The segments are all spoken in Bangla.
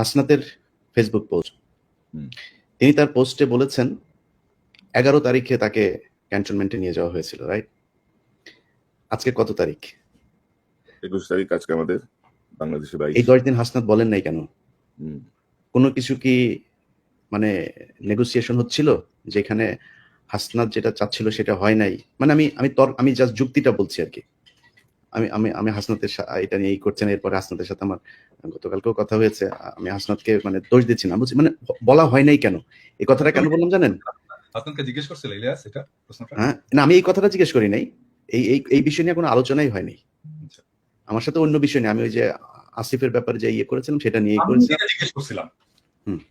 হাসনাতের ফেসবুক পোস্ট তিনি তার পোস্টে বলেছেন এগারো তারিখে তাকে ক্যান্টনমেন্টে নিয়ে যাওয়া হয়েছিল রাইট আজকে কত তারিখ? একুশ তারিখ আজকে আমাদের বাংলাদেশে এই দশ দিন হাসনাত বলেন নাই কেন? কোনো কিছু কি মানে নেগোসিয়েশন হচ্ছিল? যেখানে হাসনাত যেটা চাচ্ছিল সেটা হয় নাই? মানে আমি আমি তর আমি জাস্ট যুক্তিটা বলছি আর কি। আমি আমি আমি হাসনাতের এটা নিয়ে এই করছেন এরপরে হাসনাতের সাথে আমার গতকালকেও কথা হয়েছে। আমি হাসনাতকে মানে দোষ দিচ্ছি না। বলছি মানে বলা হয় নাই কেন? এই কথাটা কেন বললাম জানেন? জিজ্ঞেস করছিল ইলিয়াস এটা প্রশ্নটা? হ্যাঁ না আমি এই কথাটা জিজ্ঞেস করি নাই। এই এই এই বিষয় নিয়ে কোনো আলোচনাই হয়নি আচ্ছা। আমার সাথে অন্য বিষয় নিয়ে আমি ওই যে আসিফের ব্যাপারে যে ইয়ে করেছিলাম সেটা নিয়ে করছিলাম।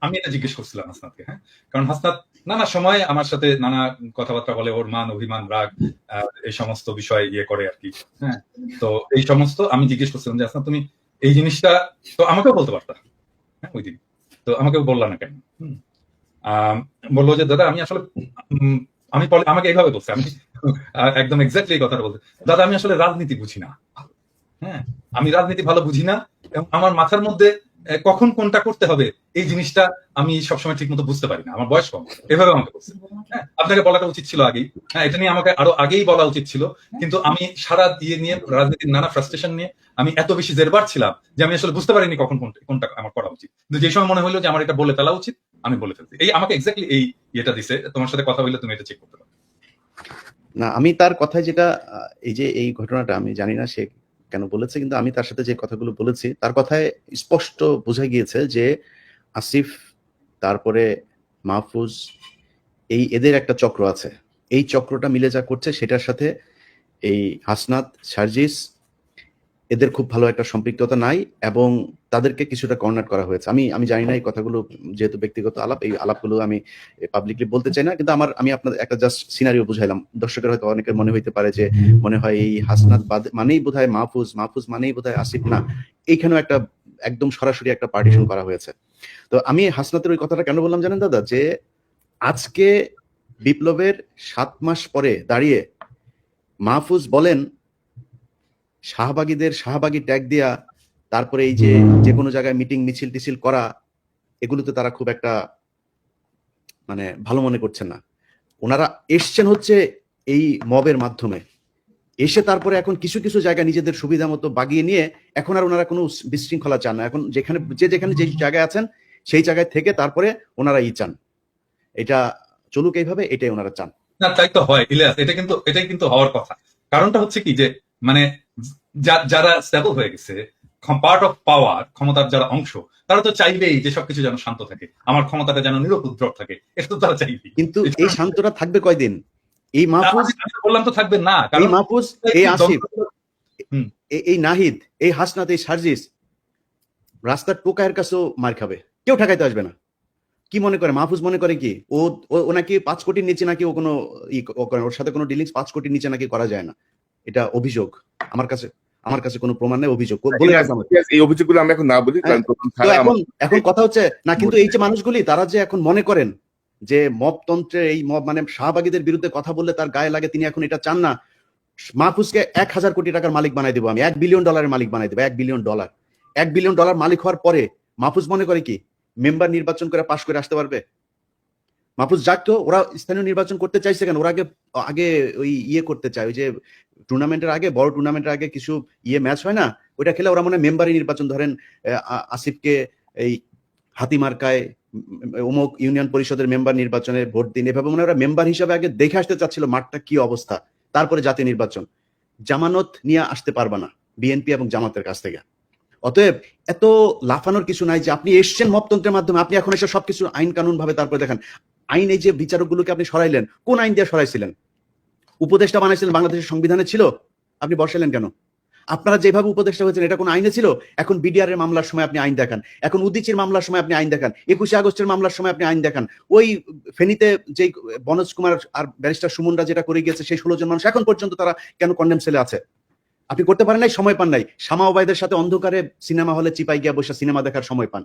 আমি এটা জিজ্ঞেস করছিলাম হাসনাতকে হ্যাঁ? কারণ হাসনাত নানা সময় আমার সাথে নানা কথাবার্তা বলে, ওর মান, অভিমান, রাগ এই সমস্ত বিষয় ইয়ে করে আর কি হ্যাঁ? তো এই সমস্ত আমি জিজ্ঞেস করছিলাম যে, হাসনাত, তুমি এই জিনিসটা, তো আমাকেও বলতে পারতা হ্যাঁ ওই দিন। তো আমাকে বললা না কেন? বলল যে, দাদা, আমি আসলে আমি আমাকে এইভাবে বলছে, আমি একদম এক্স্যাক্টলি এই কথাটা বলতে দাদা, আমি আসলে রাজনীতি বুঝি না হ্যাঁ? আমি রাজনীতি ভালো বুঝি না, এবং আমার মাথার মধ্যে কখন কোনটা করতে হবে, এই জিনিসটা আমি সবসময় ঠিক মতো বুঝতে পারি না। আমার বয়স কম। এভাবে আমাকে বলছে। হ্যাঁ আপনাকে বলাটা উচিত ছিল আগেই। হ্যাঁ এটা নিয়ে আমাকে আরও আগেই বলা উচিত ছিল। কিন্তু আমি সারা দিয়ে নিয়ে, রাজনীতির নানা ফ্রাস্ট্রেশন নিয়ে আমি এত বেশি জেরবার ছিলাম যে আমি আসলে বুঝতে পারিনি কখন কোনটা- আমার করা উচিত। কিন্তু যে সময় মনে হলো যে আমার এটা বলে ফেলা উচিত, আমি বলে ফেলছি। এই আমাকে এক্স্যাক্টলি এই ইয়েটা দিছে, তোমার সাথে কথা বললে তুমি এটা চেক করতে পারো। না, আমি তার কথায় যেটা এই যে এই ঘটনাটা আমি জানি না সে কেন বলেছে, কিন্তু আমি তার সাথে যে কথাগুলো বলেছি, তার কথায় স্পষ্ট বোঝা গিয়েছে যে আসিফ, তারপরে মাহফুজ, এই এদের একটা চক্র আছে। এই চক্রটা মিলে যা করছে সেটার সাথে এই হাসনাত, সার্জিস, এদের খুব ভালো একটা সম্পৃক্ততা নাই এবং তাদেরকে কিছুটা কর্নার করা হয়েছে। আমি আমি জানি না এই কথাগুলো যেহেতু ব্যক্তিগত আলাপ, এই আলাপগুলো আমি পাবলিকলি বলতে চাই না, কিন্তু আমার, আমি আপনাদের একটা জাস্ট সিনারিও বুঝাইলাম। দর্শকের হয়তো অনেকের মনে হইতে পারে যে, মনে হয় এই হাসনাত বাদ মানেই বোধহয় মাহফুজ মাহফুজ মানেই বোধহয় আসিফ না। এইখানেও একটা একদম সরাসরি একটা পার্টিশন করা হয়েছে। তো আমি হাসনাতের ওই কথাটা কেন বললাম জানেন দাদা? যে আজকে বিপ্লবের সাত মাস পরে দাঁড়িয়ে মাহফুজ বলেন, শাহবাগীদের শাহবাগী ট্যাগ দিয়া তারপরে এই যে যে কোনো জায়গায় মিটিং মিছিল টিছিল করা, এগুলোতে তারা খুব একটা মানে ভালো মনে করছেন না। ওনারা এসছেন হচ্ছে এই মবের মাধ্যমে। এসে তারপরে এখন কিছু কিছু জায়গা নিজেদের সুবিধা মতো বাগিয়ে নিয়ে এখন আর ওনারা কোনো বিশৃঙ্খলা চান না। এখন যেখানে, যে যেখানে যে জায়গায় আছেন, সেই জায়গায় থেকে তারপরে ওনারা ই চান। এটা চলুক এইভাবে, এটাই ওনারা চান। না, তাই তো হয়। ইলিয়াস, এটা কিন্তু, এটাই কিন্তু হওয়ার কথা। কারণটা হচ্ছে কি যে মানে যারা স্টেবল হয়ে গেছে পার্ট অফ পাওয়ার ক্ষমতার যারা অংশ তারা তো চাইবেই যে সবকিছু যেন শান্ত থাকে। আমার ক্ষমতাটা যেন নিরুপদ্রব থাকে এটা তো তারা চাইবেই। কিন্তু এই শান্তটা থাকবে কয়দিন? এই মাহফুজ বললাম তো থাকবে না এই মাহফুজ এই আসিফ এই নাহিদ এই হাসনাত এই সার্জিস রাস্তার টোকায়ের কাছেও মার খাবে। কেউ ঠেকাইতে আসবে না। কি মনে করে? মাহফুজ মনে করে কি? ও ও- নাকি পাঁচ কোটির নিচে নাকি ও কোনো ই ও করে ওর সাথে কোনো ডিলিংস পাঁচ কোটির নিচে নাকি করা যায় না। এটা অভিযোগ। আমার কাছে আমার কাছে কোনো প্রমাণ নেই অভিযোগ। বলে এই অভিযোগগুলো আমরা এখন না বলি ছাড়া এখন এখন কথা হচ্ছে না কিন্তু এই যে মানুষগুলি তারা যে এখন মনে করেন যে মবতন্ত্রের এই মব মানে শাহবাগীদের বিরুদ্ধে কথা বললে তার গায়ে লাগে তিনি এখন এটা চান না। মাহফুজকে এক হাজার কোটি টাকার মালিক বানাই দেবো আমি এক বিলিয়ন ডলারের মালিক বানাই দেবো এক বিলিয়ন ডলার। এক বিলিয়ন ডলার মালিক হওয়ার পরে মাহফুজ মনে করে কি মেম্বার নির্বাচন করে পাশ করে আসতে পারবে? মাহফুজ, যাক তো, ওরা স্থানীয় নির্বাচন করতে চাইছে কেন? ওরা আগে আগে ওই ইয়ে করতে চায়, ওই যে টুর্নামেন্টের আগে, বড় টুর্নামেন্টের আগে কিছু ইয়ে ম্যাচ হয় না? ওইটা খেলে ওরা মনে হয় নির্বাচন, ধরেন আসিফকে এই হাতিমার্কায় অমুক ইউনিয়ন পরিষদের মেম্বার নির্বাচনে ভোট দিন, এভাবে মনে ওরা মেম্বার হিসাবে আগে দেখে আসতে চাচ্ছিল মাঠটা কি অবস্থা। তারপরে জাতীয় নির্বাচন। জামানত নিয়ে আসতে পারবা না, বিএনপি এবং জামাতের কাছ থেকে। অতএব এত লাফানোর কিছু নাই যে আপনি এসছেন মপতন্ত্রের মাধ্যমে, আপনি এখন এসে সবকিছু আইন কানুন ভাবে তারপরে দেখেন। আইন যে বিচারকগুলোকে আপনি সরাইলেন, কোন আইন দিয়ে সরাইছিলেন? উপদেষ্টা বানাইছিলেন, বাংলাদেশের সংবিধানে ছিল? আপনি বসাইলেন কেন? আপনারা যেভাবে উপদেষ্টা হয়েছেন, এটা কোন আইনে ছিল? এখন বিডিআর এর মামলার সময় আপনি আইন দেখান। এখন উদিচির মামলার সময় আপনি আইন দেখান। একুশে আগস্টের মামলার সময় আপনি আইন দেখান। ওই ফেনীতে যে বনজ কুমার আর ব্যারিস্টার সুমনরা যেটা করে গিয়েছে, সেই ষোলো জন মানুষ এখন পর্যন্ত তারা কেন কন্ডেম সেলে আছে? আপনি করতে পারেন নাই, সময় পান নাই। শামা ওবায়দের সাথে অন্ধকারে সিনেমা হলে চিপাই গিয়া বসে সিনেমা দেখার সময় পান।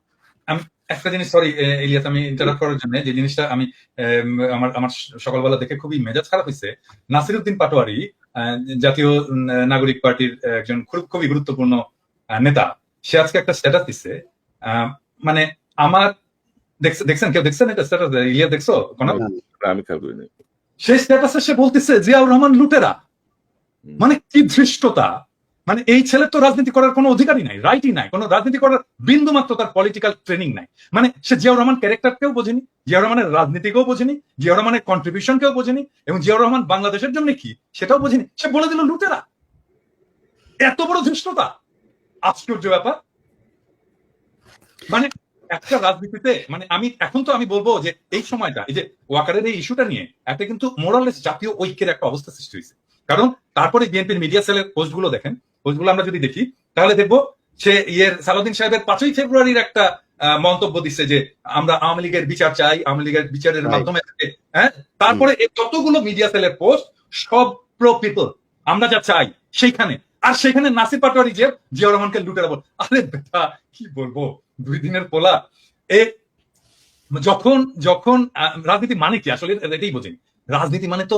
একটা জিনিস সরি ইলিয়াস আমি ইন্টারাপ্ট করার জন্য যে জিনিসটা আমি আমার আমার সকালবেলা দেখে খুবই মেজাজ খারাপ হয়েছে। নাসিরউদ্দিন পাটোয়ারি জাতীয় নাগরিক পার্টির একজন খুব খুবই গুরুত্বপূর্ণ নেতা সে আজকে একটা স্ট্যাটাস দিচ্ছে মানে আমার দেখছে- দেখছেন কেউ দেখছেন এটা স্ট্যাটাস ইলিয়া দেখছ? কোন আমি খেয়াল করিনি। সেই স্ট্যাটাসে সে বলতেছে জিয়াউর রহমান লুটেরা। মানে কি ধৃষ্টতা? মানে এই ছেলের তো রাজনীতি করার কোনো অধিকারই নাই রাইটই নাই, কোনো রাজনীতি করার বিন্দু মাত্র তার পলিটিক্যাল ট্রেনিং নাই। মানে সে জিয়াউর রহমান ক্যারেক্টারকেও বোঝেনি, জিয়াউর রহমানের রাজনীতিকেও বোঝেনি, জিয়াউর রহমানের কন্ট্রিবিউশনকেও বোঝেনি, এবং জিয়াউর রহমান বাংলাদেশের জন্য কি সেটাও বোঝেনি। সে বলে দিল লুটেরা। এত বড় ধৃষ্টতা। আশ্চর্য ব্যাপার। মানে একটা রাজনীতিতে মানে আমি এখন তো আমি বলব যে এই সময়টা, এই যে ওয়াকারের এই ইস্যুটা নিয়ে একটা কিন্তু মোরালেস জাতীয় ঐক্যের একটা অবস্থা সৃষ্টি হয়েছে। কারণ তারপরে বিএনপির মিডিয়া সেলের পোস্টগুলো দেখেন পোস্টগুলো আমরা যদি দেখি তাহলে দেখব সে ইয়ের সালাউদ্দিন সাহেবের পাঁচই ফেব্রুয়ারির একটা মন্তব্য দিচ্ছে যে আমরা আওয়ামী লীগের বিচার চাই আওয়ামী লীগের বিচারের মাধ্যমে হ্যাঁ? তারপরে এই যতগুলো মিডিয়া সেলের পোস্ট সব প্রো পিপল আমরা যা চাই সেইখানে। আর সেখানে নাসির পাটোয়ারি যে জিয়া রহমানকে লুটেরা বল আরে বেটা কি বলব? দুই দিনের পোলা। এ যখন যখন রাজনীতি মানে কি? আসলে এটাই বোঝেন। রাজনীতি মানে তো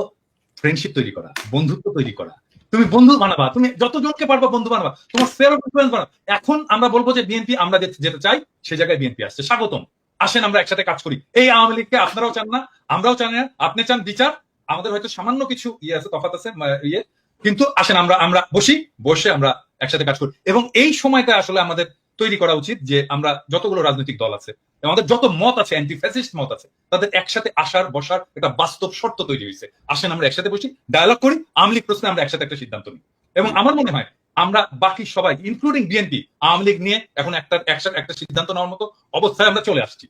ফ্রেন্ডশিপ তৈরি করা বন্ধুত্ব তৈরি করা। তুমি বন্ধু বানাবা, তুমি যতজনকে পারবা বন্ধু বানাবা, তোমার সেলফ ইনফ্লুয়েন্স বানাবা। এখন আমরা বলব যে বিএনপি আমরা যেতে চাই, সে জায়গায় বিএনপি আসছে। স্বাগতম। আসেন, আমরা একসাথে কাজ করি। এই আওয়ামী লীগকে আপনারাও চান না, আমরাও চান না, আপনি চান বিচার। আমাদের হয়তো সামান্য কিছু ইয়ে আছে তফাত আছে ইয়ে। কিন্তু আসেন, আমরা আমরা বসি, বসে আমরা একসাথে কাজ করি। এবং এই সময়টা আসলে আমাদের তৈরি করা উচিত যে আমরা যতগুলো রাজনৈতিক দল আছে, আমাদের যত মত আছে অ্যান্টি ফ্যাসিস্ট মত আছে, তাদের একসাথে আসার, বসার একটা বাস্তব শর্ত তৈরি হয়েছে। আসেন আমরা একসাথে বসি ডায়ালগ করি, আওয়ামী লীগ প্রশ্নে আমরা একসাথে একটা সিদ্ধান্ত নিই। এবং আমার মনে হয় আমরা বাকি সবাই ইনক্লুডিং বিএনপি আওয়ামী লীগ নিয়ে এখন একটা, একসাথে একটা সিদ্ধান্ত নেওয়ার মতো অবস্থায় আমরা চলে আসছি।